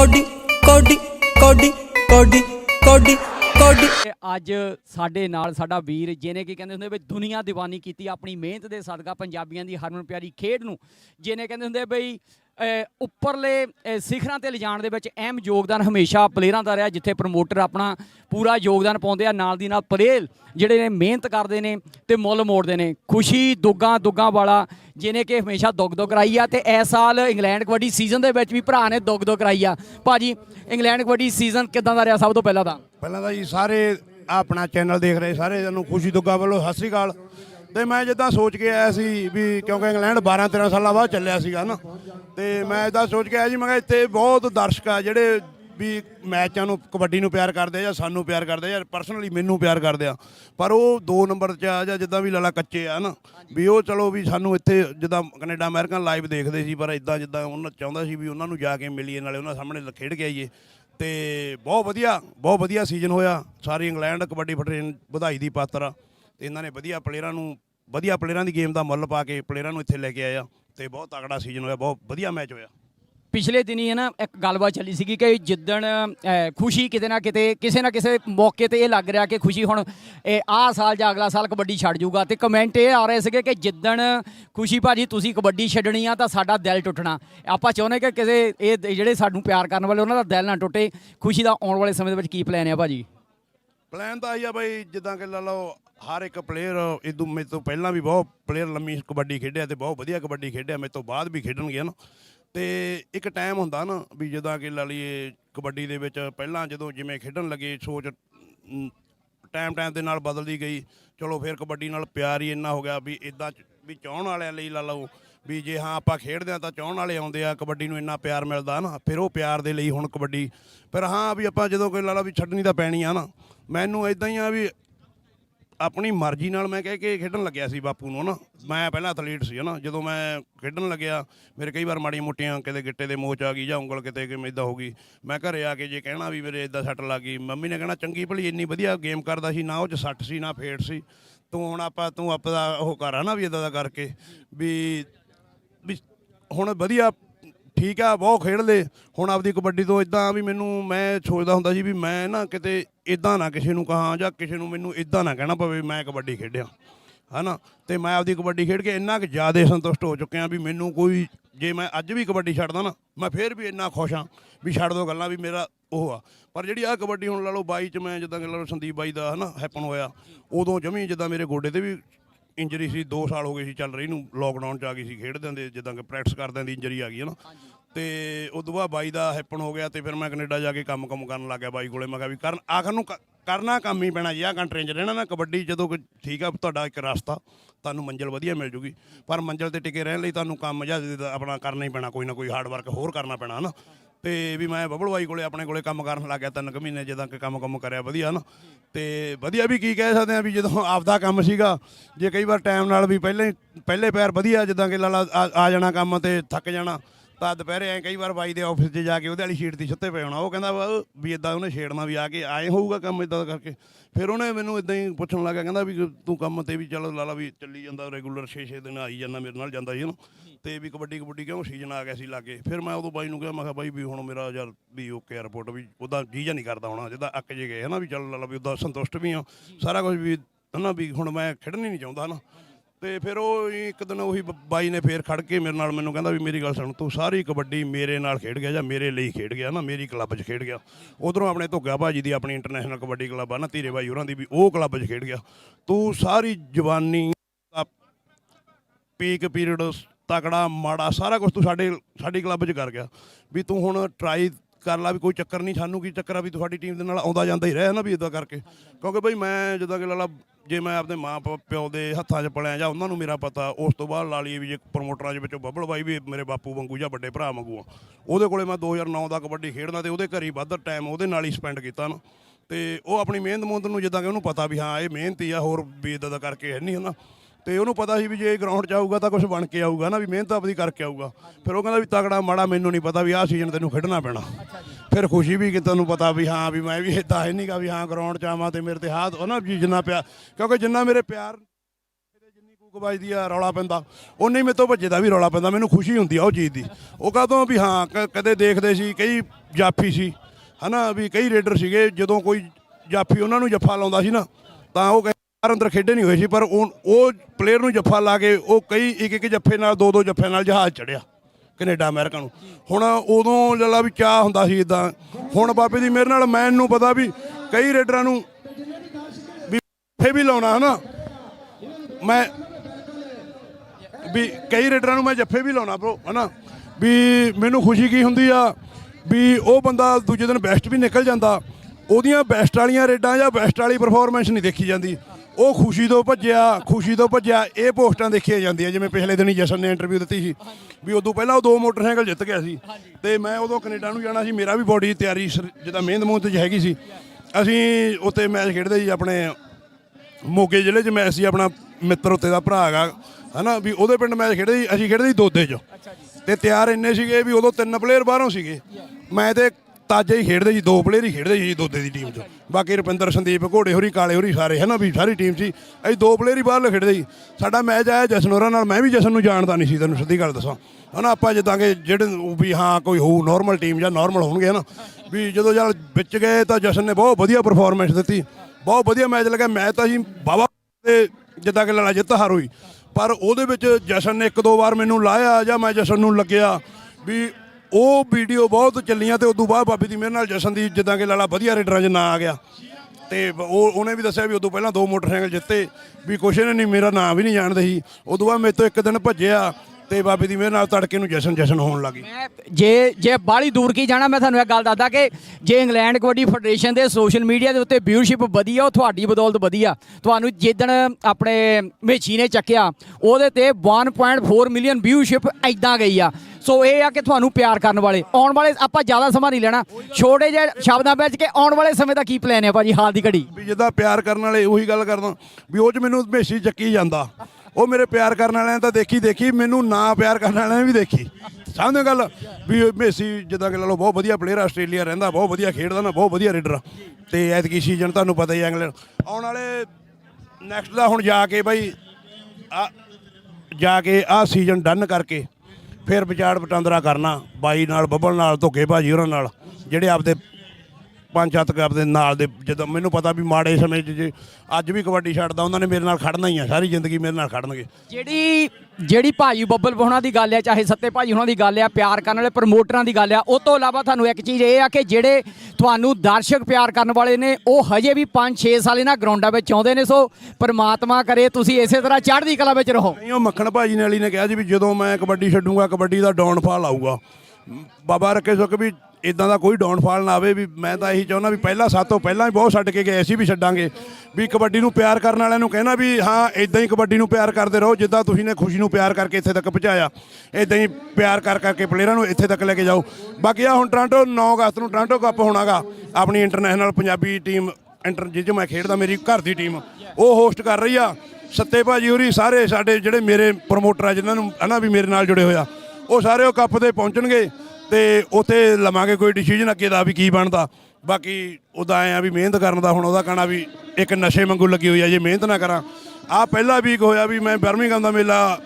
Cody ਕੋਡੀ ਕੋਡੀ ਕੋਡੀ ਕੋਡੀ ਕੋਡੀ। ਤੇ ਅੱਜ ਸਾਡੇ ਨਾਲ ਸਾਡਾ ਵੀਰ, ਜਿਹਨੇ ਕੀ ਕਹਿੰਦੇ ਹੁੰਦੇ ਬਈ ਦੁਨੀਆ ਦੀਵਾਨੀ ਕੀਤੀ ਆਪਣੀ ਮਿਹਨਤ ਦੇ ਸਦਕਾ ਪੰਜਾਬੀਆਂ ਦੀ ਹਰਮਨ ਪਿਆਰੀ ਖੇਡ ਨੂੰ, ਜਿਹਨੇ ਕਹਿੰਦੇ ਹੁੰਦੇ ਬਈ ਉੱਪਰਲੇ ਸਿਖਰਾਂ ਤੇ ਲਿਜਾਣ ਦੇ ਵਿੱਚ ਅਹਿਮ ਯੋਗਦਾਨ ਹਮੇਸ਼ਾ ਪਲੇਅਰਾਂ ਦਾ ਰਿਹਾ, ਜਿੱਥੇ ਪ੍ਰਮੋਟਰ ਆਪਣਾ ਪੂਰਾ ਯੋਗਦਾਨ ਪਾਉਂਦੇ ਆ। ਨਾਲ ਦੀ ਨਾਲ ਪਲੇਅਰ ਜਿਹੜੇ ਨੇ ਮਿਹਨਤ ਕਰਦੇ ਨੇ ਤੇ ਮੁੱਲ ਮੋੜਦੇ ਨੇ। ਖੁਸ਼ੀ, ਦੁੱਗਾ ਦੁੱਗਾ ਵਾਲਾ, ਜਿਹਨੇ ਕਿ ਹਮੇਸ਼ਾ ਦੁੱਗ ਦੁੱਗ ਕਰਾਈ ਆ। ਤੇ ਇਸ ਸਾਲ ਇੰਗਲੈਂਡ ਕਬੱਡੀ ਸੀਜ਼ਨ ਦੇ ਵਿੱਚ ਵੀ ਭਰਾ ਨੇ ਦੁੱਗ ਦੁੱਗ ਕਰਾਈ ਆ। ਭਾਜੀ, ਇੰਗਲੈਂਡ ਕਬੱਡੀ ਸੀਜ਼ਨ ਕਿਦਾਂ ਦਾ ਰਿਹਾ ਸਭ ਤੋਂ ਪਹਿਲਾਂ ਤਾਂ ਪਹਿਲਾਂ ਤਾਂ ਜੀ ਸਾਰੇ ਆਪਣਾ ਚੈਨਲ ਦੇਖ ਰਹੇ, ਸਾਰੇ ਨੂੰ ਖੁਸ਼ੀ ਦੁੱਗਾ ਵੱਲੋਂ, ਸਤਿ ਸ੍ਰੀ ਅਕਾਲ। ਤੇ ਮੈਂ ਜਿੱਦਾਂ ਸੋਚ ਕੇ ਆਇਆ ਸੀ ਵੀ ਕਿਉਂਕਿ ਇੰਗਲੈਂਡ 12 13 ਸਾਲਾਂ ਬਾਅਦ ਚੱਲਿਆ ਸੀਗਾ ਨਾ, ਤੇ ਮੈਂ ਇਦਾਂ ਸੋਚ ਕੇ ਆਇਆ ਜੀ, ਮੈਂ ਕਿਹਾ ਇੱਥੇ ਬਹੁਤ ਦਰਸ਼ਕ ਆ ਜਿਹੜੇ ਵੀ ਮੈਚਾਂ ਨੂੰ ਕਬੱਡੀ ਨੂੰ ਪਿਆਰ ਕਰਦੇ ਆ ਜਾਂ ਸਾਨੂੰ ਪਿਆਰ ਕਰਦੇ ਆ ਜਾਂ ਪਰਸਨਲੀ ਮੈਨੂੰ ਪਿਆਰ ਕਰਦੇ ਆ, ਪਰ ਉਹ ਦੋ ਨੰਬਰ 'ਚ ਆ ਜਾਂ ਜਿੱਦਾਂ ਵੀ ਲਾਲਾ ਕੱਚੇ ਆ ਨਾ, ਵੀ ਉਹ ਚਲੋ ਵੀ ਸਾਨੂੰ ਇੱਥੇ ਜਿੱਦਾਂ ਕੈਨੇਡਾ ਅਮਰੀਕਨ ਲਾਈਵ ਦੇਖਦੇ ਸੀ, ਪਰ ਇਦਾਂ ਜਿੱਦਾਂ ਉਹਨਾਂ ਚਾਹੁੰਦਾ ਸੀ ਵੀ ਉਹਨਾਂ ਨੂੰ ਜਾ ਕੇ ਮਿਲੀਏ, ਨਾਲੇ ਉਹਨਾਂ ਸਾਹਮਣੇ ਖੇਡ ਕੇ ਆਈਏ, ਤੇ ਬਹੁਤ ਵਧੀਆ ਬਹੁਤ ਵਧੀਆ ਸੀਜ਼ਨ ਹੋਇਆ, ਸਾਰੀ ਇੰਗਲੈਂਡ ਕਬੱਡੀ ਫੈਡਰੇਸ਼ਨ ਵਧਾਈ ਦੀ ਪਾਤਰ ਆ, ਤੇ ਇਹਨਾਂ ਨੇ ਵਧੀਆ ਪਲੇਅਰਾਂ ਨੂੰ ਵਧੀਆ ਪਲੇਅਰਾਂ ਦੀ ਗੇਮ ਦਾ ਮੁੱਲ ਪਾ ਕੇ ਪਲੇਅਰਾਂ ਨੂੰ ਇੱਥੇ ਲੈ ਕੇ ਆਇਆ ਤੇ ਬਹੁਤ ਤਕੜਾ ਸੀਜ਼ਨ ਹੋਇਆ, ਬਹੁਤ ਵਧੀਆ ਮੈਚ ਹੋਇਆ। ਪਿਛਲੇ ਦਿਨੀ ਹੈ ਨਾ ਇੱਕ ਗੱਲਬਾਤ ਚੱਲੀ ਸੀਗੀ ਕਿ ਜਿੱਦਣ ਖੁਸ਼ੀ ਕਿਤੇ ਨਾ ਕਿਤੇ, ਕਿਸੇ ਨਾ ਕਿਸੇ ਮੌਕੇ ਤੇ ਇਹ ਲੱਗ ਰਿਹਾ ਕਿ ਖੁਸ਼ੀ ਹੁਣ, ਇਹ ਆਹ ਸਾਲ ਜਾਂ ਅਗਲਾ ਸਾਲ ਕਬੱਡੀ ਛੱਡ ਜਾਊਗਾ ਤੇ ਕਮੈਂਟ ਇਹ ਆ ਰਹੇ ਸੀਗੇ ਕਿ ਜਿੱਦਣ ਖੁਸ਼ੀ ਭਾਜੀ ਤੁਸੀਂ ਕਬੱਡੀ ਛੱਡਣੀ ਆ ਤਾਂ ਸਾਡਾ ਦਿਲ ਟੁੱਟਣਾ। ਆਪਾਂ ਚਾਹੁੰਦੇ ਕਿ ਕਿਸੇ ਇਹ ਜਿਹੜੇ ਸਾਨੂੰ ਪਿਆਰ ਕਰਨ ਵਾਲੇ ਉਹਨਾਂ ਦਾ ਦਿਲ ਨਾ ਟੁੱਟੇ। ਖੁਸ਼ੀ ਦਾ ਆਉਣ ਵਾਲੇ ਸਮੇਂ ਦੇ ਵਿੱਚ ਕੀ ਪਲਾਨ ਹੈ ਭਾਜੀ? ਪਲਾਨ ਤਾਂ ਆਈ ਆ ਬਾਈ, ਜਿੱਦਾਂ ਕਿ ਲਾ ਲਓ, ਹਰ ਇੱਕ ਪਲੇਅਰ ਇਦੋਂ ਮੇਰੇ ਤੋਂ ਪਹਿਲਾਂ ਵੀ ਬਹੁਤ ਪਲੇਅਰ ਲੰਮੀ ਕਬੱਡੀ ਖੇਡਿਆ ਤੇ ਬਹੁਤ ਵਧੀਆ ਕਬੱਡੀ ਖੇਡਿਆ, ਮੇਰੇ ਤੋਂ ਬਾਅਦ ਵੀ ਖੇਡਣਗੇ ਨਾ ਤੇ ਇੱਕ ਟਾਈਮ ਹੁੰਦਾ ਨਾ ਵੀ ਜਿੱਦਾਂ ਕਿ ਲਾ ਲਈਏ ਕਬੱਡੀ ਦੇ ਵਿੱਚ ਪਹਿਲਾਂ ਜਦੋਂ ਜਿਵੇਂ ਖੇਡਣ ਲੱਗੇ, ਸੋਚ ਟਾਈਮ ਟਾਈਮ ਦੇ ਨਾਲ ਬਦਲਦੀ ਗਈ। ਚਲੋ ਫਿਰ ਕਬੱਡੀ ਨਾਲ ਪਿਆਰ ਹੀ ਇੰਨਾ ਹੋ ਗਿਆ ਵੀ ਇਦਾਂ ਵੀ ਚਾਹਣ ਵਾਲਿਆਂ ਲਈ ਲਾ ਲਓ ਵੀ ਜੇ ਹਾਂ ਆਪਾਂ ਖੇਡਦੇ ਆ ਤਾਂ ਚਾਹਣ ਵਾਲੇ ਆਉਂਦੇ ਆ, ਕਬੱਡੀ ਨੂੰ ਇੰਨਾ ਪਿਆਰ ਮਿਲਦਾ ਨਾ, ਫਿਰ ਉਹ ਪਿਆਰ ਦੇ ਲਈ ਹੁਣ ਕਬੱਡੀ। ਫਿਰ ਹਾਂ ਵੀ ਆਪਾਂ ਜਦੋਂ ਕੋਈ ਲਾ ਲਾ ਵੀ ਛੱਡਣੀ ਤਾਂ ਪੈਣੀ ਆ ਨਾ, ਮੈਨੂੰ ਇਦਾਂ ਹੀ ਆ ਵੀ ਆਪਣੀ ਮਰਜ਼ੀ ਨਾਲ ਮੈਂ ਕਹਿ ਕੇ ਖੇਡਣ ਲੱਗਿਆ ਸੀ ਬਾਪੂ ਨੂੰ ਨਾ। ਮੈਂ ਪਹਿਲਾਂ ਐਥਲੀਟ ਸੀ ਨਾ, ਜਦੋਂ ਮੈਂ ਖੇਡਣ ਲੱਗਿਆ, ਮੇਰੇ ਕਈ ਵਾਰ ਮਾੜੀਆਂ ਮੋਟੀਆਂ ਕਿਤੇ ਗਿੱਟੇ ਦੇ ਮੋਚ ਆ ਗਈ ਜਾਂ ਉਂਗਲ ਕਿਤੇ ਕਿਵੇਂ ਇਦਾਂ ਹੋ ਗਈ, ਮੈਂ ਘਰੇ ਆ ਕੇ ਜੇ ਕਹਿਣਾ ਵੀ ਮੇਰੇ ਇਦਾਂ ਸੱਟ ਲੱਗ ਗਈ, ਮੰਮੀ ਨੇ ਕਹਿਣਾ, ਚੰਗੀ ਭਲੀ ਇੰਨੀ ਵਧੀਆ ਗੇਮ ਕਰਦਾ ਸੀ, ਨਾ ਉਹ 'ਚ ਸੱਟ ਸੀ, ਨਾ ਫੇਟ ਸੀ। ਤੂੰ ਹੁਣ ਆਪਾਂ, ਤੂੰ ਆਪਦਾ ਉਹ ਕਰ ਆ ਨਾ ਵੀ ਇਦਾਂ ਦਾ ਕਰਕੇ, ਵੀ ਹੁਣ ਵਧੀਆ, ਠੀਕ ਆ, ਬਹੁਤ ਖੇਡ ਲਏ। ਹੁਣ ਆਪਦੀ ਕਬੱਡੀ ਤੋਂ ਇਦਾਂ ਵੀ ਮੈਨੂੰ, ਮੈਂ ਸੋਚਦਾ ਹੁੰਦਾ ਸੀ ਵੀ ਮੈਂ ਨਾ ਕਿਤੇ ਇਦਾਂ ਨਾ ਕਿਸੇ ਨੂੰ ਕਹਾਂ ਜਾਂ ਕਿਸੇ ਨੂੰ ਮੈਨੂੰ ਇਦਾਂ ਨਾ ਕਹਿਣਾ ਪਵੇ ਵੀ ਮੈਂ ਕਬੱਡੀ ਖੇਡਿਆ। ਹਨਾ? ਤੇ ਮੈਂ ਆਪਦੀ ਕਬੱਡੀ ਖੇਡ ਕੇ ਇੰਨਾ ਕੁ ਜ਼ਿਆਦਾ ਸੰਤੁਸ਼ਟ ਹੋ ਚੁੱਕਿਆ ਵੀ ਮੈਨੂੰ ਕੋਈ, ਜੇ ਮੈਂ ਅੱਜ ਵੀ ਕਬੱਡੀ ਛੱਡਦਾ ਨਾ, ਮੈਂ ਫੇਰ ਵੀ ਇੰਨਾ ਖੁਸ਼ ਹਾਂ ਵੀ ਛੱਡ ਦੋ ਗੱਲਾਂ ਵੀ ਮੇਰਾ ਉਹ ਆ। ਪਰ ਜਿਹੜੀ ਆ ਕਬੱਡੀ ਹੁਣ ਲਾ ਲਓ 22 ਚ ਮੈਂ ਜਿੱਦਾਂ ਕਿ ਲਾ ਲਓ ਸੰਦੀਪ ਬਾਈ ਦਾ ਹਨਾ, ਹੈਪਨ ਹੋਇਆ, ਉਦੋਂ ਜਮੀ ਜਿੱਦਾਂ ਮੇਰੇ ਗੋਡੇ ਤੇ ਵੀ ਇੰਜਰੀ ਸੀ 2 ਸਾਲ ਹੋ ਗਏ ਸੀ ਚੱਲ ਰਹੀ ਨੂੰ ਲੋਕਡਾਊਨ ਚ ਆ ਗਈ ਸੀ ਖੇਡਦਿਆਂ ਦੇ ਜਿੱਦਾਂ ਕਿ ਪ੍ਰੈਕਟਿਸ ਕਰਦਿਆਂ ਦੀ ਇੰਜਰੀ ਆ ਗਈ ਹੈ ਨਾ? ਤੇ ਉਦੋਂ ਬਾਅਦ ਬਾਈ ਦਾ ਹੈਪਨ ਹੋ ਗਿਆ ਤੇ ਫਿਰ ਮੈਂ ਕੈਨੇਡਾ ਜਾ ਕੇ ਕੰਮ ਕੰਮ ਕਰਨ ਲੱਗ ਗਿਆ ਬਾਈ ਕੋਲੇ। ਮੈਂ ਕਿਹਾ ਵੀ ਕਰਨ ਆਖਰ ਨੂੰ ਕ- ਕਰਨਾ ਕੰਮ ਹੀ ਪੈਣਾ ਜੀ ਆ ਕੰਟਰੀ 'ਚ ਰਹਿਣਾ ਨਾ ਕਬੱਡੀ ਜਦੋਂ ਕੋਈ ਠੀਕ ਆ ਤੁਹਾਡਾ ਇੱਕ ਰਸਤਾ ਤੁਹਾਨੂੰ ਮੰਜ਼ਿਲ ਵਧੀਆ ਮਿਲ ਜੂਗੀ। ਪਰ ਮੰਜ਼ਿਲ ਤੇ ਟਿਕੇ ਰਹਿਣ ਲਈ ਤੁਹਾਨੂੰ ਕੰਮ ਜਾਂ ਜਿੱਦਾਂ ਆਪਣਾ ਕਰਨਾ ਹੀ ਪੈਣਾ ਕੋਈ ਨਾ ਕੋਈ ਹਾਰਡ ਵਰਕ ਹੋਰ ਕਰਨਾ ਪੈਣਾ ਹਨਾ ਤੇ ਵੀ ਮੈਂ ਬੱਬਲ ਬਾਈ ਕੋਲੇ ਆਪਣੇ ਕੋਲੇ ਕੰਮ ਕਰਨ ਲੱਗ ਗਿਆ, ਤਿੰਨ ਕੁ ਮਹੀਨੇ ਜਦੋਂ ਕਿ ਕੰਮ ਕੰਮ ਕਰਿਆ ਵਧੀਆ ਨਾ। ਤੇ ਵਧੀਆ ਵੀ ਕੀ ਕਹਿ ਸਕਦੇ ਆ ਵੀ ਜਦੋਂ ਆਪਦਾ ਕੰਮ ਸੀਗਾ, ਜੇ ਕਈ ਵਾਰ ਟਾਈਮ ਨਾਲ ਵੀ ਪਹਿਲੇ ਪਹਿਲੇ ਪੈਰ ਵਧੀਆ, ਜਿੱਦਾਂ ਕਿ ਲਾਲਾ ਆ ਆ ਜਾਣਾ ਕੰਮ ਤੇ ਥੱਕ ਜਾਣਾ। ਤਾਂ ਦੁਪਹਿਰੇ ਐ ਕਈ ਵਾਰ ਬਾਈ ਦੇ ਆਫਿਸ 'ਚ ਜਾ ਕੇ ਉਹਦੇ ਵਾਲੀ ਸ਼ੀਟ 'ਤੇ ਛੱਤੇ ਪਏ ਹੋਣਾ। ਉਹ ਕਹਿੰਦਾ ਵਾ, ਵੀ ਇਦਾਂ ਉਹਨੇ ਛੇੜਨਾ ਵੀ ਆ ਕੇ ਆਏ ਹੋਊਗਾ ਕੰਮ ਇਦਾਂ ਕਰਕੇ। ਫਿਰ ਉਹਨੇ ਮੈਨੂੰ ਇਦਾਂ ਹੀ ਪੁੱਛਣ ਲੱਗਾ, ਕਹਿੰਦਾ ਵੀ ਤੂੰ ਕੰਮ ਤੇ ਵੀ ਚੱਲ ਲਾਲਾ ਵੀ ਚੱਲੀ ਜਾਂਦਾ ਰੈਗੂਲਰ 6-6 ਦਿਨ ਆਈ ਜਾਂਦਾ, ਮੇਰੇ ਨਾਲ ਜਾਂਦਾ ਸੀ ਨਾ ਤੇ ਵੀ ਕਬੱਡੀ ਕਬੱਡੀ ਕਿਉਂ ਸੀਜ਼ਨ ਆ ਗਿਆ ਸੀ ਲਾਗੇ। ਫਿਰ ਮੈਂ ਉਦੋਂ ਬਾਈ ਨੂੰ ਕਿਹਾ, ਮੈਂ ਕਿਹਾ ਬਾਈ ਵੀ ਹੁਣ ਮੇਰਾ ਯਾਰ ਵੀ ਓਕੇ ਰਿਪੋਰਟ ਵੀ ਉਹਦਾ ਜੀਜਾ ਨਹੀਂ ਕਰਦਾ ਹੋਣਾ, ਜਿੱਦਾਂ ਅੱਕ ਜੇ ਗਏ ਹਨਾ ਵੀ ਚੱਲ ਲਾਲਾ ਵੀ ਉਹਦਾ ਸੰਤੁਸ਼ਟ ਵੀ ਆ ਸਾਰਾ ਕੁਝ ਵੀ ਹਨਾ ਵੀ ਹੁਣ ਮੈਂ ਖੇਡਣ ਨਹੀਂ ਚਾਹੁੰਦਾ ਹਨਾ। ਤੇ ਫਿਰ ਉਹ ਇੱਕ ਦਿਨ ਉਹੀ ਬ- ਬਾਈ ਨੇ ਫੇਰ ਖੜ ਕੇ ਮੇਰੇ ਨਾਲ ਮੈਨੂੰ ਕਹਿੰਦਾ ਵੀ ਮੇਰੀ ਗੱਲ ਸੁਣ, ਤੂੰ ਸਾਰੀ ਕਬੱਡੀ ਮੇਰੇ ਨਾਲ ਖੇਡ ਗਿਆ ਜਾਂ ਮੇਰੇ ਲਈ ਖੇਡ ਗਿਆ ਨਾ, ਮੇਰੀ ਕਲੱਬ 'ਚ ਖੇਡ ਗਿਆ। ਉਧਰੋਂ ਆਪਣੇ ਧੁੱਗਾ ਭਾਜੀ ਦੀ ਆਪਣੀ ਇੰਟਰਨੈਸ਼ਨਲ ਕਬੱਡੀ ਕਲੱਬ ਆ ਨਾ, ਧੀਰੇ ਬਾਈ ਹੋਰਾਂ ਦੀ ਵੀ ਉਹ ਕਲੱਬ 'ਚ ਖੇਡ ਗਿਆ। ਤੂੰ ਸਾਰੀ ਜਵਾਨੀ ਦਾ ਪੀਕ ਪੀਰੀਅਡ ਤਕੜਾ, ਮਾੜਾ, ਸਾਰਾ ਕੁਝ ਤੂੰ ਸਾਡੇ, ਸਾਡੀ ਕਲੱਬ 'ਚ ਕਰ ਗਿਆ। ਵੀ ਤੂੰ ਹੁਣ ਟਰਾਈ ਕਰ ਲਾ ਵੀ ਕੋਈ ਚੱਕਰ ਨਹੀਂ, ਸਾਨੂੰ ਕੀ ਚੱਕਰ ਆ ਵੀ ਤੁਹਾਡੀ ਟੀਮ ਦੇ ਨਾਲ ਆਉਂਦਾ ਜਾਂਦਾ ਹੀ ਰਿਹਾ ਨਾ ਵੀ ਇਦਾਂ ਕਰਕੇ। ਕਿਉਂਕਿ ਬਈ ਮੈਂ ਜਿੱਦਾਂ ਕਿ ਲਾ ਲਾ, ਜੇ ਮੈਂ ਆਪਣੇ ਮਾਂ ਪਿਓ ਦੇ ਹੱਥਾਂ 'ਚ ਪਲਿਆ ਜਾਂ ਉਹਨਾਂ ਨੂੰ ਮੇਰਾ ਪਤਾ, ਉਸ ਤੋਂ ਬਾਅਦ ਲਾ ਲਈਏ ਵੀ ਜੇ ਪ੍ਰਮੋਟਰਾਂ 'ਚ ਵਿੱਚੋਂ ਬੱਬਲ ਬਾਈ ਵੀ ਮੇਰੇ ਬਾਪੂ ਵਾਂਗੂ ਜਾਂ ਵੱਡੇ ਭਰਾ ਵਾਂਗੂ ਆ। ਉਹਦੇ ਕੋਲੇ ਮੈਂ 2009 ਦਾ ਕਬੱਡੀ ਖੇਡਦਾ ਤੇ ਉਹਦੇ ਘਰ ਹੀ ਵੱਧ ਟਾਈਮ ਉਹਦੇ ਨਾਲ ਹੀ ਸਪੈਂਡ ਕੀਤਾ ਨਾ। ਤੇ ਉਹ ਆਪਣੀ ਮਿਹਨਤ ਮੁਹਨਤ ਨੂੰ ਜਿੱਦਾਂ ਕਿ ਉਹਨੂੰ ਪਤਾ ਵੀ ਹਾਂ, ਇਹ ਮਿਹਨਤੀ ਆ, ਹੋਰ ਵੀ ਇਦਾਂ ਦਾ ਕਰਕੇ ਹੈ ਨਹੀਂ ਹਨਾ। ਤੇ ਉਹਨੂੰ ਪਤਾ ਸੀ ਵੀ ਜੇ ਗਰਾਊਂਡ 'ਚ ਆਊਗਾ ਤਾਂ ਕੁਝ ਬਣ ਕੇ ਆਊਗਾ ਨਾ, ਵੀ ਮਿਹਨਤ ਆਪਦੀ ਕਰਕੇ ਆਊਗਾ। ਫਿਰ ਉਹ ਕਹਿੰਦਾ ਵੀ ਤਗੜਾ ਮਾੜਾ ਮੈਨੂੰ ਨਹੀਂ ਪਤਾ ਵੀ ਆਹ ਸੀਜ਼ਨ ਤੈਨੂੰ ਖੇਡਣਾ ਪੈਣਾ। ਫਿਰ ਖੁਸ਼ੀ ਵੀ ਕਿ ਤੈਨੂੰ ਪਤਾ ਵੀ ਹਾਂ, ਵੀ ਮੈਂ ਵੀ ਇਦਾਂ ਹੈ ਨਹੀਂਗਾ ਵੀ ਹਾਂ ਗਰਾਊਂਡ 'ਚ ਆਵਾਂ ਤੇ ਮੇਰੇ ਤੇ ਹੱਥ ਉਹ ਨਾ ਵੀ ਜਿੰਨਾ ਪਿਆ, ਕਿਉਂਕਿ ਜਿੰਨਾ ਮੇਰੇ ਪਿਆਰ ਜਿੰਨੀ ਕੋਈ ਬੰਦੂਕ ਵੱਜਦੀ ਆ, ਰੌਲਾ ਪੈਂਦਾ ਉਹਨੇ ਮੇਰੇ ਤੋਂ ਭੱਜੇ ਦਾ ਵੀ ਰੌਲਾ ਪੈਂਦਾ, ਮੈਨੂੰ ਖੁਸ਼ੀ ਹੁੰਦੀ ਆ ਉਹ ਚੀਜ਼ ਦੀ। ਉਹ ਕਹਦੋਂ ਵੀ ਹਾਂ, ਕ- ਕਦੇ ਦੇਖਦੇ ਸੀ, ਕਈ ਜਾਫੀ ਸੀ, ਹਨਾ, ਵੀ ਕਈ ਰੇਡਰ ਸੀਗੇ, ਜਦੋਂ ਕੋਈ ਜਾਫੀ ਉਹਨਾਂ ਨੂੰ ਜੱਫਾ ਲਾਉਂਦਾ ਸੀ ਨਾ, ਤਾਂ ਉਹ ਕਹਿੰਦੇ ਬਾਹਰ ਅੰਦਰ ਖੇਡੇ ਨਹੀਂ ਹੋਏ ਸੀ, ਪਰ ਉਹ ਉਹ ਪਲੇਅਰ ਨੂੰ ਜੱਫਾ ਲਾ ਕੇ ਉਹ ਕਈ ਇੱਕ ਇੱਕ ਜੱਫੇ ਨਾਲ ਦੋ ਦੋ ਜੱਫੇ ਨਾਲ ਜਹਾਜ਼ ਚੜਿਆ ਕੈਨੇਡਾ, ਅਮਰੀਕਾ ਨੂੰ। ਹੁਣ ਉਦੋਂ ਲੱਲਾ ਵੀ ਚਾਹ ਹੁੰਦਾ ਸੀ ਇਦਾਂ ਹੁਣ ਬਾਬੇ ਦੀ ਮੇਰੇ ਨਾਲ ਮੈਨੂੰ ਪਤਾ ਵੀ ਕਈ ਰੇਡਰਾਂ ਨੂੰ ਵੀ ਫੇ ਵੀ ਲਾਉਣਾ, ਹਨਾ? ਮੈਂ ਵੀ ਕਈ ਰੇਡਰਾਂ ਨੂੰ ਮੈਂ ਜੱਫੇ ਵੀ ਲਾਉਣਾ ਬ్రో ਹਨਾ? ਵੀ ਮੈਨੂੰ ਖੁਸ਼ੀ ਕੀ ਹੁੰਦੀ ਆ ਵੀ ਉਹ ਬੰਦਾ ਦੂਜੇ ਦਿਨ ਬੈਸਟ ਵੀ ਨਿਕਲ ਜਾਂਦਾ। ਉਹਦੀਆਂ ਬੈਸਟ ਵਾਲੀਆਂ ਰੇਡਾਂ ਜਾਂ ਬੈਸਟ ਵਾਲੀ ਪਰਫਾਰਮੈਂਸ ਨਹੀਂ ਦੇਖੀ ਜਾਂਦੀ। ਉਹ ਖੁਸ਼ੀ ਤੋਂ ਭੱਜਿਆ ਖੁਸ਼ੀ ਤੋਂ ਭੱਜਿਆ ਇਹ ਪੋਸਟਾਂ ਦੇਖੀਆਂ ਜਾਂਦੀਆਂ ਜਿਵੇਂ ਪਿਛਲੇ ਦਿਨੀ ਜਸ਼ਨ ਨੇ ਇੰਟਰਵਿਊ ਦਿੱਤੀ ਸੀ ਵੀ ਉਦੋਂ ਪਹਿਲਾਂ ਉਹ ਦੋ ਮੋਟਰਸਾਈਕਲ ਜਿੱਤ ਗਿਆ ਸੀ ਤੇ ਮੈਂ ਉਦੋਂ ਕੈਨੇਡਾ ਨੂੰ ਜਾਣਾ ਸੀ ਮੇਰਾ ਵੀ ਬੋਡੀ ਤਿਆਰੀ ਸਰ- ਜਿੱਦਾਂ ਮਿਹਨਤ ਮੁਹਨਤ 'ਚ ਹੈਗੀ ਸੀ। ਅਸੀਂ ਉੱਤੇ ਮੈਚ ਖੇਡਦੇ ਸੀ ਆਪਣੇ ਮੋਗੇ ਜ਼ਿਲ੍ਹੇ 'ਚ ਮੈਚ ਸੀ ਆਪਣਾ ਮਿੱਤਰ ਉੱਤੇ ਦਾ ਭਰਾ ਹੈਗਾ ਹਨਾ ਵੀ ਉਹਦੇ ਪਿੰਡ ਮੈਚ ਖੇਡਦੇ ਸੀ ਅਸੀਂ ਖੇਡਦੇ ਸੀ ਦੋਦੇ 'ਚ। ਤੇ ਤਿਆਰ ਇੰਨੇ ਸੀਗੇ ਵੀ ਉਦੋਂ ਤਿੰਨ ਪਲੇਅਰ ਬਾਹਰੋਂ ਸੀਗੇ। ਮੈਂ ਤੇ ਤਾਜੇ ਹੀ ਖੇਡਦੇ ਸੀ ਦੋ ਪਲੇਅਰ ਹੀ ਖੇਡਦੇ ਸੀ ਦੋਦੇ ਦੀ ਟੀਮ 'ਚ। ਬਾਕੀ ਰੁਪਿੰਦਰ, ਸੰਦੀਪ, ਘੋੜੇ ਹੋਰੀ, ਕਾਲੇ ਹੋਰੀ ਸਾਰੇ, ਹੈ ਨਾ ਵੀ ਸਾਰੀ ਟੀਮ ਸੀ। ਅਸੀਂ ਦੋ ਪਲੇਅਰ ਹੀ ਬਾਹਰ ਖੇਡਦੇ ਸੀ ਸਾਡਾ ਮੈਚ ਆਇਆ ਜਸ਼ਨ ਹੋਰਾਂ ਨਾਲ, ਮੈਂ ਵੀ ਜਸ਼ਨ ਨੂੰ ਜਾਣਦਾ ਨਹੀਂ ਸੀ ਤੈਨੂੰ, ਸਿੱਧੀ ਗੱਲ ਦੱਸਾਂ। ਹਨਾ ਆਪਾਂ ਜਿੱਦਾਂ ਕਿ ਜਿਹੜੇ ਵੀ ਹਾਂ, ਕੋਈ ਹੋਊ ਨਾਰਮਲ ਟੀਮ ਜਾਂ ਨਾਰਮਲ ਹੋਣਗੇ ਹਨਾ ਵੀ ਜਦੋਂ ਜਦ ਵਿੱਚ ਗਏ ਤਾਂ ਜਸ਼ਨ ਨੇ ਬਹੁਤ ਵਧੀਆ ਪਰਫਾਰਮੈਂਸ ਦਿੱਤੀ। ਬਹੁਤ ਵਧੀਆ ਮੈਚ ਲੱਗਾ। ਮੈਂ ਤਾਂ ਅਸੀਂ ਬਾਬਾ ਤੇ ਜਿੱਦਾਂ ਕਿ ਲੜਾ ਜਿੱਤ ਹਾਰ ਹੋਈ। ਪਰ ਉਹਦੇ ਵਿੱਚ ਜਸ਼ਨ ਨੇ ਇੱਕ ਦੋ ਵਾਰ ਮੈਨੂੰ ਲਾਇਆ ਜਾਂ ਮੈਂ ਜਸ਼ਨ ਨੂੰ ਲੱਗਿਆ ਵੀ ਉਹ ਵੀਡੀਓ ਬਹੁਤ ਚੱਲੀਆਂ ਤੇ ਉਦੋਂ ਬਾਅਦ ਬਾਬੇ ਦੀ ਮੇਰੇ ਨਾਲ ਜਸ਼ਨ ਦੀ ਜਿੱਦਾਂ ਕਿ ਲਾਲਾ ਵਧੀਆ ਰੇਡਰਾਂ 'ਚ ਨਾਂ ਆ ਗਿਆ। ਤੇ ਉਹ ਉਹਨੇ ਵੀ ਦੱਸਿਆ ਵੀ ਉਦੋਂ ਪਹਿਲਾਂ ਦੋ ਮੋਟਰਸਾਈਕਲ ਜਿੱਤੇ ਵੀ ਕੁਛ ਇਹਨੇ ਨਹੀਂ, ਮੇਰਾ ਨਾਂ ਵੀ ਨਹੀਂ ਜਾਣਦੇ ਸੀ। ਉਦੋਂ ਬਾਅਦ ਮੇਰੇ ਤੋਂ ਇੱਕ ਦਿਨ ਭੱਜਿਆ ਤੇ ਬਾਬੇ ਦੀ ਮੇਰੇ ਨਾਲ ਤੜਕੇ ਨੂੰ ਜਸ਼ਨ ਜਸ਼ਨ ਹੋਣ ਲੱਗੀ ਮੈਂ ਜੇ ਜੇ ਬਾਹਲੀ ਦੂਰ ਕੀ ਜਾਣਾ, ਮੈਂ ਤੁਹਾਨੂੰ ਇਹ ਗੱਲ ਦੱਸਦਾ ਕਿ ਜੇ ਇੰਗਲੈਂਡ ਕਬੱਡੀ ਫੈਡਰੇਸ਼ਨ ਦੇ ਸੋਸ਼ਲ ਮੀਡੀਆ ਦੇ ਉੱਤੇ ਵਿਊਸ਼ਿਪ ਵਧੀਆ ਉਹ ਤੁਹਾਡੀ ਬਦੌਲਤ ਵਧੀਆ ਤੁਹਾਨੂੰ ਜਿੱਦਣ ਆਪਣੇ ਮੇਚੀ ਨੇ ਚੱਕਿਆ, ਉਹਦੇ ਤੇ 1.4 ਮਿਲੀਅਨ ਵਿਊਸ਼ਿਪ ਐਦਾਂ ਗਈ ਆ। ਸੋ ਇਹ ਆ ਕਿ ਤੁਹਾਨੂੰ ਪਿਆਰ ਕਰਨ ਵਾਲੇ, ਆਉਣ ਵਾਲੇ ਆਪਾਂ ਜ਼ਿਆਦਾ ਸਮਾਂ ਨਹੀਂ ਲੈਣਾ। ਛੋਟੇ ਜਿਹੇ ਸ਼ਬਦਾਂ ਵਿੱਚ ਕਿ ਆਉਣ ਵਾਲੇ ਸਮੇਂ ਦਾ ਕੀ ਪਲਾਨ ਹੈ ਭਾਜੀ, ਹਾਲ ਦੀ ਘੜੀ? ਵੀ ਜਿੱਦਾਂ ਪਿਆਰ ਕਰਨ ਵਾਲੇ ਉਹੀ ਗੱਲ ਕਰਦਾ। ਵੀ ਉਹ ਚ ਮੈਨੂੰ ਹਮੇਸ਼ਾ ਚੱਕੀ ਜਾਂਦਾ। ਉਹ ਮੇਰੇ ਪਿਆਰ ਕਰਨ ਵਾਲਿਆਂ ਨੇ ਤਾਂ ਦੇਖੀ ਦੇਖੀ। ਮੈਨੂੰ ਨਾ ਪਿਆਰ ਕਰਨ ਵਾਲਿਆਂ ਨੇ ਵੀ ਦੇਖੀ। ਸਮਝਦੇ ਹੋ ਗੱਲ? ਵੀ ਮੇਸੀ ਜਿੱਦਾਂ ਕਿ ਲਾ ਲਓ, ਬਹੁਤ ਵਧੀਆ ਪਲੇਅਰ ਆਸਟ੍ਰੇਲੀਆ ਰਹਿੰਦਾ, ਬਹੁਤ ਵਧੀਆ ਖੇਡਦਾ ਨਾ, ਬਹੁਤ ਵਧੀਆ ਰੇਡਰ ਆ। ਤੇ ਐਤਕੀ ਸੀਜ਼ਨ ਤੁਹਾਨੂੰ ਪਤਾ ਹੀ ਆ ਇੰਗਲੈਂਡ ਆਉਣ ਵਾਲੇ ਨੈਕਸਟ ਦਾ ਹੁਣ ਜਾ ਕੇ ਬਾਈ, ਆ, ਜਾ ਕੇ ਆਹ ਸੀਜ਼ਨ ਡਨ ਕਰਕੇ ਫਿਰ ਵਿਚਾਰ ਵਟਾਂਦਰਾ ਕਰਨਾ ਬਾਈ ਨਾਲ ਬੱਬਲ ਨਾਲ ਧੋਕੇ ਭਾਜੀ ਉਹਨਾਂ ਨਾਲ ਜਿਹੜੇ ਆਪਦੇ ਪੰਜ ਸੱਤ ਕੁ ਆਪਦੇ ਨਾਲ ਦੇ ਜਦੋਂ ਮੈਨੂੰ ਪਤਾ ਵੀ ਮਾੜੇ ਸਮੇਂ 'ਚ ਜੇ ਅੱਜ ਵੀ ਕਬੱਡੀ ਛੱਡਦਾ ਉਹਨਾਂ ਨੇ ਮੇਰੇ ਨਾਲ ਖੜਨਾ ਹੀ ਆ ਸਾਰੀ ਜ਼ਿੰਦਗੀ ਮੇਰੇ ਨਾਲ ਖੜਨਗੇ। ਜਿਹੜੀ ਜਿਹੜੀ ਭਾਜੀ ਬੱਬਲ ਹੋਣਾ ਦੀ ਗੱਲ ਹੈ ਚਾਹੇ ਸੱਤੇ ਭਾਜੀ ਹੋਣਾ ਦੀ ਗੱਲ ਹੈ ਪਿਆਰ ਕਰਨ ਵਾਲੇ ਪ੍ਰਮੋਟਰਾਂ ਦੀ ਗੱਲ ਹੈ ਉਹ ਤੋਂ ਇਲਾਵਾ ਤੁਹਾਨੂੰ ਇੱਕ ਚੀਜ਼ ਇਹ ਆ ਕਿ ਜਿਹੜੇ ਤੁਹਾਨੂੰ ਦਰਸ਼ਕ ਪਿਆਰ ਕਰਨ ਵਾਲੇ ਨੇ ਉਹ ਹਜੇ ਵੀ 5-6 ਸਾਲ ਇਹਨਾਂ ਗਰਾਊਂਡਾਂ ਵਿੱਚ ਆਉਂਦੇ ਨੇ ਸੋ ਪ੍ਰਮਾਤਮਾ ਕਰੇ ਤੁਸੀਂ ਇਸੇ ਤਰ੍ਹਾਂ ਚੜ੍ਹਦੀ ਕਲਾ ਵਿੱਚ ਰਹੋ। ਨਹੀਂ ਉਹ ਮੱਖਣ ਭਾਜੀ ਨੇ ਵਾਲੀ ਨੇ ਕਿਹਾ ਸੀ ਵੀ ਜਦੋਂ ਮੈਂ ਕਬੱਡੀ ਛੱਡੂਗਾ ਕਬੱਡੀ ਦਾ ਡਾਊਨਫਾਲ ਆਊਗਾ। ਬਾਬਾ ਰੱਖੇ ਸੁੱਖ ਵੀ ਇਦਾਂ ਦਾ ਕੋਈ ਡਾਊਨਫਾਲ ਨਾ ਆਵੇ ਵੀ ਮੈਂ ਤਾਂ ਇਹੀ ਚਾਹੁੰਦਾ ਵੀ ਪਹਿਲਾਂ ਸਭ ਤੋਂ ਪਹਿਲਾਂ ਹੀ ਬਹੁਤ ਛੱਡ ਕੇ ਗਏ, ਅਸੀਂ ਵੀ ਛੱਡਾਂਗੇ। ਵੀ ਕਬੱਡੀ ਨੂੰ ਪਿਆਰ ਕਰਨ ਵਾਲਿਆਂ ਨੂੰ ਕਹਿਣਾ ਵੀ ਹਾਂ ਇਦਾਂ ਹੀ ਕਬੱਡੀ ਨੂੰ ਪਿਆਰ ਕਰਦੇ ਰਹੋ, ਜਿੱਦਾਂ ਤੁਸੀਂ ਨੇ ਖੁਸ਼ੀ ਨੂੰ ਪਿਆਰ ਕਰਕੇ ਇੱਥੇ ਤੱਕ ਪਹੁੰਚਾਇਆ। ਇਦਾਂ ਹੀ ਪਿਆਰ ਕਰ ਕਰਕੇ ਪਲੇਅਰਾਂ ਨੂੰ ਇੱਥੇ ਤੱਕ ਲੈ ਕੇ ਜਾਓ। ਬਾਕੀ ਆ ਹੁਣ ਟ੍ਰਾਂਟੋ 9 ਅਗਸਤ ਨੂੰ ਟ੍ਰਾਂਟੋ ਕੱਪ ਹੋਣਾਗਾ। ਆਪਣੀ ਇੰਟਰਨੈਸ਼ਨਲ ਪੰਜਾਬੀ ਟੀਮ ਇੰਟਰ ਜਿਹ ਮੈਂ ਖੇਡਦਾ, ਮੇਰੀ ਘਰ ਦੀ ਟੀਮ ਉਹ ਹੋਸਟ ਕਰ ਰਹੀ ਆ। ਸੱਤੇ ਭਾਜੀ ਹੋਰੀ, ਸਾਰੇ ਸਾਡੇ ਜਿਹੜੇ ਮੇਰੇ ਪ੍ਰਮੋਟਰ ਆ, ਜਿਨ੍ਹਾਂ ਨੂੰ ਹਨਾ ਵੀ ਮੇਰੇ ਨਾਲ ਜੁੜੇ ਹੋਇਆ ਉਹ ਸਾਰੇ ਉਹ ਕੱਪ ਤੇ ਪਹੁੰਚਣਗੇ। ਤੇ ਉੱਥੇ ਲਵਾਂਗੇ ਕੋਈ ਡਿਸੀਜਨ ਅੱਗੇ ਦਾ ਵੀ ਕੀ ਬਣਦਾ। ਬਾਕੀ ਉਹਦਾ ਆਇਆ ਵੀ ਮਿਹਨਤ ਕਰਨ ਦਾ ਹੁਣ ਉਹਦਾ ਕਹਿਣਾ ਵੀ ਇੱਕ ਨਸ਼ੇ ਵਾਂਗੂ ਲੱਗੀ ਹੋਈ ਆ, ਜੇ ਮਿਹਨਤ ਨਾ ਕਰਾਂ। ਆ ਪਹਿਲਾ ਵੀਕ ਹੋਇਆ ਵੀ ਮੈਂ ਬਰਮਿੰਗਮ ਦਾ ਮੇਲਾ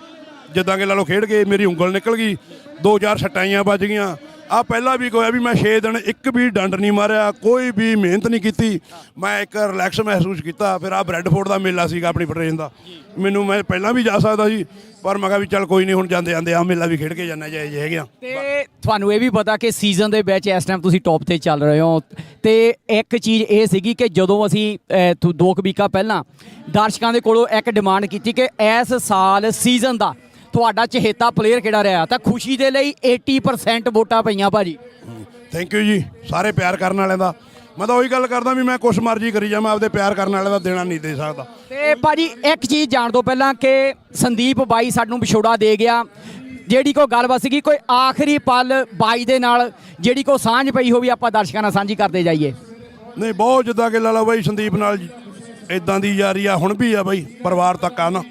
ਜਿੱਦਾਂ ਕਿ ਲਾ ਲਓ ਖੇਡ ਕੇ ਮੇਰੀ ਉਂਗਲ ਨਿਕਲ ਗਈ। ਦੋ ਚਾਰ ਛਟਾਈਆਂ ਵੱਜ ਗਈਆਂ। ਆ ਪਹਿਲਾਂ ਵੀ ਹੋਇਆ ਵੀ ਮੈਂ 6 ਦਿਨ ਇੱਕ ਵੀ ਡੰਡ ਨਹੀਂ ਮਾਰਿਆ, ਕੋਈ ਵੀ ਮਿਹਨਤ ਨਹੀਂ ਕੀਤੀ। ਮੈਂ ਇੱਕ ਰਿਲੈਕਸ ਮਹਿਸੂਸ ਕੀਤਾ, ਫਿਰ ਆ ਬ੍ਰੈਡਫੋਰਡ ਦਾ ਮੇਲਾ ਸੀਗਾ ਆਪਣੀ ਫਟਰੇਨ ਦਾ। ਮੈਨੂੰ ਮੈਂ ਪਹਿਲਾਂ ਵੀ ਜਾ ਸਕਦਾ ਸੀ, ਪਰ ਮੈਂ ਕਿਹਾ ਵੀ ਚੱਲ ਕੋਈ ਨਹੀਂ, ਹੁਣ ਜਾਂਦੇ ਜਾਂਦੇ ਆ ਮੇਲਾ ਵੀ ਖੇਡ ਕੇ ਜਾਣਾ ਜਾਏ ਜੇ ਹੈਗੇ ਆ। ਤੇ ਤੁਹਾਨੂੰ ਇਹ ਵੀ ਪਤਾ ਕਿ ਸੀਜ਼ਨ ਦੇ ਵਿੱਚ ਇਸ ਟਾਈਮ ਤੁਸੀਂ ਟੌਪ ਤੇ ਚੱਲ ਰਹੇ ਹੋ। ਤੇ ਇੱਕ ਚੀਜ਼ ਇਹ ਸੀਗੀ ਕਿ ਜਦੋਂ ਅਸੀਂ ਦੋ ਕੁ ਵੀਕਾਂ ਪਹਿਲਾਂ ਦਰਸ਼ਕਾਂ ਦੇ ਕੋਲੋਂ ਇੱਕ ਡਿਮਾਂਡ ਕੀਤੀ ਕਿ ਇਸ ਸਾਲ ਸੀਜ਼ਨ ਦਾ ਤੁਹਾਡਾ ਚਹੇਤਾ ਪਲੇਅਰ ਕਿਹੜਾ ਰਿਹਾ? ਤਾਂ ਖੁਸ਼ੀ ਦੇ ਲਈ 80% ਵੋਟਾਂ ਪਈਆਂ ਭਾਜੀ। ਥੈਂਕ ਯੂ ਜੀ ਸਾਰੇ ਪਿਆਰ ਕਰਨ ਵਾਲਿਆਂ ਦਾ। ਮੈਂ ਤਾਂ ਉਹੀ ਗੱਲ ਕਰਦਾ ਵੀ ਮੈਂ ਕੁਛ ਮਰਜ਼ੀ ਕਰੀ ਜਾਵਾਂ ਆਪਦੇ ਪਿਆਰ ਕਰਨ ਵਾਲਿਆਂ ਦਾ ਦੇਣਾ ਨਹੀਂ ਦੇ ਸਕਦਾ। ਤੇ ਭਾਜੀ ਇੱਕ ਚੀਜ਼ ਜਾਣ ਤੋਂ ਪਹਿਲਾਂ ਕਿ ਸੰਦੀਪ ਬਾਈ ਸਾਨੂੰ ਵਿਛੋੜਾ ਦੇ ਗਿਆ। ਜਿਹੜੀ ਕੋ ਗੱਲਬਾਤ ਸੀਗੀ ਕੋਈ ਆਖਰੀ ਪਲ ਬਾਈ ਦੇ ਨਾਲ ਜਿਹੜੀ ਕੋ ਸਾਂਝ ਪਈ ਹੋਵੇ ਆਪਾਂ ਦਰਸ਼ਕਾਂ ਨਾਲ ਸਾਂਝੀ ਕਰਦੇ ਜਾਈਏ। ਨਹੀਂ ਬਹੁਤ ਜਿੱਦਾਂ ਕਿ ਲਾਲਾ ਬਾਈ ਸੰਦੀਪ ਨਾਲ ਇਦਾਂ ਦੀ ਯਾਰੀ ਆ ਹੁਣ ਵੀ ਆ ਬਾਈ ਪਰਿਵਾਰ ਤੱਕ ਆ ਨਾ।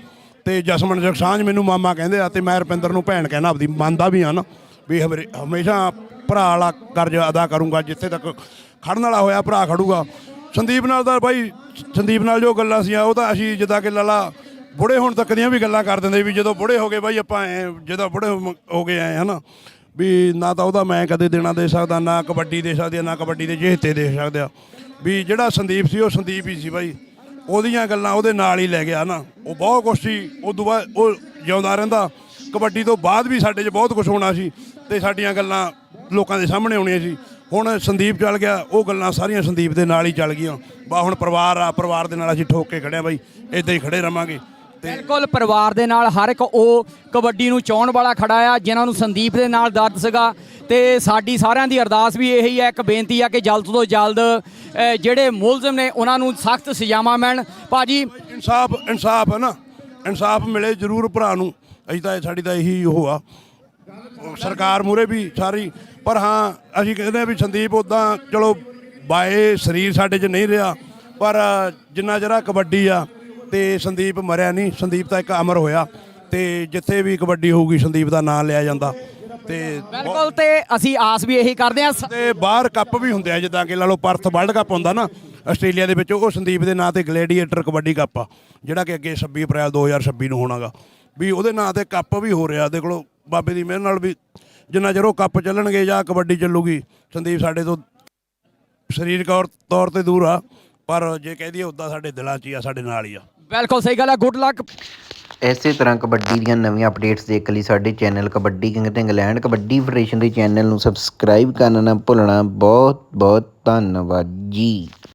ਤੇ ਜਸਮਨ ਜਗਸਾਂਝ ਮੈਨੂੰ ਮਾਮਾ ਕਹਿੰਦੇ ਆ ਤੇ ਮੈਂ ਰਪਿੰਦਰ ਨੂੰ ਭੈਣ ਕਹਿਣਾ, ਆਪਦੀ ਮੰਨਦਾ ਵੀ ਆ ਨਾ, ਵੀ ਹਮਰੇ- ਹਮੇਸ਼ਾ ਭਰਾ ਵਾਲਾ ਕਰਜ਼ ਅਦਾ ਕਰੂੰਗਾ, ਜਿੱਥੇ ਤੱਕ ਖੜਨ ਵਾਲਾ ਹੋਇਆ ਭਰਾ ਖੜੂਗਾ। ਸੰਦੀਪ ਨਾਲ ਤਾਂ ਬਾਈ, ਸੰਦੀਪ ਨਾਲ ਜੋ ਗੱਲਾਂ ਸੀ ਉਹ ਤਾਂ ਅਸੀਂ ਜਿੱਦਾਂ ਕਿ ਲਾਲਾ ਬੁੜੇ ਹੋਣ ਤੱਕ ਦੀਆਂ ਵੀ ਗੱਲਾਂ ਕਰ ਦਿੰਦੇ ਵੀ ਜਦੋਂ ਬੁੜੇ ਹੋ ਗਏ ਬਾਈ, ਆਪਾਂ ਐਂ, ਜਦੋਂ ਬੁੜੇ ਹੋ- ਹੋ ਗਏ ਆਏ ਹਨਾ। ਵੀ ਨਾ ਤਾਂ ਉਹਦਾ ਮੈਂ ਕਦੇ ਦੇਣਾ ਦੇ ਸਕਦਾ, ਨਾ ਕਬੱਡੀ ਦੇ ਸਕਦੇ, ਨਾ ਕਬੱਡੀ ਦੇ ਜਿਹਤੇ ਦੇ ਸਕਦੇ। ਆ ਵੀ ਜਿਹੜਾ ਸੰਦੀਪ ਸੀ, ਉਹ ਸੰਦੀਪ ਹੀ ਸੀ ਬਾਈ। ਉਹਦੀਆਂ ਗੱਲਾਂ ਉਹਦੇ ਨਾਲ ਹੀ ਲੈ ਗਿਆ ਨਾ। ਉਹ ਬਹੁਤ ਕੁਛ ਸੀ। ਉਦੋਂ ਬਾਅਦ ਉਹ ਜਿਉਂਦਾ ਰਹਿੰਦਾ। ਕਬੱਡੀ ਤੋਂ ਬਾਅਦ ਵੀ ਸਾਡੇ 'ਚ ਬਹੁਤ ਕੁਝ ਹੋਣਾ ਸੀ ਤੇ ਸਾਡੀਆਂ ਗੱਲਾਂ ਲੋਕਾਂ ਦੇ ਸਾਹਮਣੇ ਆਉਣੀਆਂ ਸੀ। ਹੁਣ ਸੰਦੀਪ ਚੱਲ ਗਿਆ। ਉਹ ਗੱਲਾਂ ਸਾਰੀਆਂ ਸੰਦੀਪ ਦੇ ਨਾਲ ਹੀ ਚੱਲ ਗਈਆਂ। ਬਾ, ਹੁਣ ਪਰਿਵਾਰ ਆ, ਪਰਿਵਾਰ ਦੇ ਨਾਲ ਅਸੀਂ ਠੋਕ ਕੇ ਖੜਿਆ ਬਾਈ। ਇਦਾਂ ਹੀ ਖੜੇ ਰਵਾਂਗੇ। ਬਿਲਕੁਲ ਪਰਿਵਾਰ ਦੇ ਨਾਲ ਹਰ ਇੱਕ ਉਹ ਕਬੱਡੀ ਨੂੰ ਚਾਹਣ ਵਾਲਾ ਖੜਾ ਆ ਜਿਨ੍ਹਾਂ ਨੂੰ ਸੰਦੀਪ ਦੇ ਨਾਲ ਦਰਦ ਸੀਗਾ। ਤੇ ਸਾਡੀ ਸਾਰਿਆਂ ਦੀ ਅਰਦਾਸ ਵੀ ਇਹੀ ਹੈ ਇੱਕ ਬੇਨਤੀ ਆ ਕਿ ਜਲਦ ਤੋਂ ਜਲਦ ਜਿਹੜੇ ਮੁਲਜ਼ਮ ਨੇ ਉਹਨਾਂ ਨੂੰ ਸਖਤ ਸਜ਼ਾਵਾਂ ਮਿਲਣ। ਭਾਜੀ ਇਨਸਾਫ ਇਨਸਾਫ ਹੈ ਨਾ? ਇਨਸਾਫ ਮਿਲੇ ਜ਼ਰੂਰ ਭਰਾ ਨੂੰ। ਅਸੀਂ ਤਾਂ ਸਾਡੀ ਤਾਂ ਇਹੀ ਉਹ ਆ। ਸਰਕਾਰ ਮੂਰੇ ਵੀ ਸਾਰੀ ਪਰ ਹਾਂ ਅਸੀਂ ਕਹਿੰਦੇ ਆ ਵੀ ਸੰਦੀਪ ਉਦਾਂ ਚਲੋ ਬਾਏ ਸਰੀਰ ਸਾਡੇ 'ਚ ਨਹੀਂ ਰਿਹਾ। ਪਰ ਜਿੰਨਾ ਜਰਾ ਕਬੱਡੀ ਆ ਤੇ ਸੰਦੀਪ ਮਰਿਆ ਨਹੀਂ। ਸੰਦੀਪ ਤਾਂ ਇੱਕ ਅਮਰ ਹੋਇਆ ਤੇ ਜਿੱਥੇ ਵੀ ਕਬੱਡੀ ਹੋਊਗੀ ਸੰਦੀਪ ਦਾ ਨਾਮ ਲਿਆ ਜਾਂਦਾ। ਤੇ ਬਿਲਕੁਲ ਤੇ ਅਸੀਂ ਆਸ ਵੀ ਇਹੀ ਕਰਦੇ ਆ ਤੇ ਬਾਹਰ ਕੱਪ ਵੀ ਹੁੰਦੇ ਆ ਜਿੱਦਾਂ ਕਿ ਲਾ ਲਓ ਪਰਥ ਵਰਲਡ ਕੱਪ ਹੁੰਦਾ ਨਾ ਆਸਟ੍ਰੇਲੀਆ ਦੇ ਵਿੱਚ ਉਹ ਸੰਦੀਪ ਦੇ ਨਾਂ ਤੇ ਗਲੈਡੀਏਟਰ ਕਬੱਡੀ ਕੱਪ ਆ ਜਿਹੜਾ ਕਿ ਅੱਗੇ 26 ਅਪ੍ਰੈਲ 2026 ਨੂੰ ਹੋਣਾਗਾ। ਵੀ ਉਹਦੇ ਨਾਂ ਤੇ ਕੱਪ ਵੀ ਹੋ ਰਿਹਾ ਦੇਖ ਲਓ ਬਾਬੇ ਦੀ ਮਿਹਰ ਨਾਲ ਵੀ ਜਿੰਨਾ ਚਿਰ ਉਹ ਕੱਪ ਚੱਲਣਗੇ ਜਾਂ ਕਬੱਡੀ ਚੱਲੂਗੀ ਸੰਦੀਪ ਸਾਡੇ ਤੋਂ ਸਰੀਰਕ ਤੌਰ ਤੇ ਦੂਰ ਆ ਪਰ ਜੇ ਕਹਿ ਦਈਏ ਉਦਾਂ ਸਾਡੇ ਦਿਲਾਂ 'ਚ ਹੀ ਆ ਸਾਡੇ ਨਾਲ ਹੀ ਆ। ਬਿਲਕੁਲ ਸਹੀ ਗੱਲ ਹੈ ਗੁੱਡ ਲੱਕ ਇਸੇ ਤਰ੍ਹਾਂ ਕਬੱਡੀ ਦੀਆਂ ਨਵੀਆਂ ਅਪਡੇਟਸ ਦੇਖਣ ਲਈ ਸਾਡੇ ਚੈਨਲ ਕਬੱਡੀ ਕਿੰਗ ਤੇ ਇੰਗਲੈਂਡ ਕਬੱਡੀ ਫੈਡਰੇਸ਼ਨ ਦੇ ਚੈਨਲ ਨੂੰ ਸਬਸਕ੍ਰਾਈਬ ਕਰਨਾ ਨਾ ਭੁੱਲਣਾ। ਬਹੁਤ ਬਹੁਤ ਧੰਨਵਾਦ ਜੀ।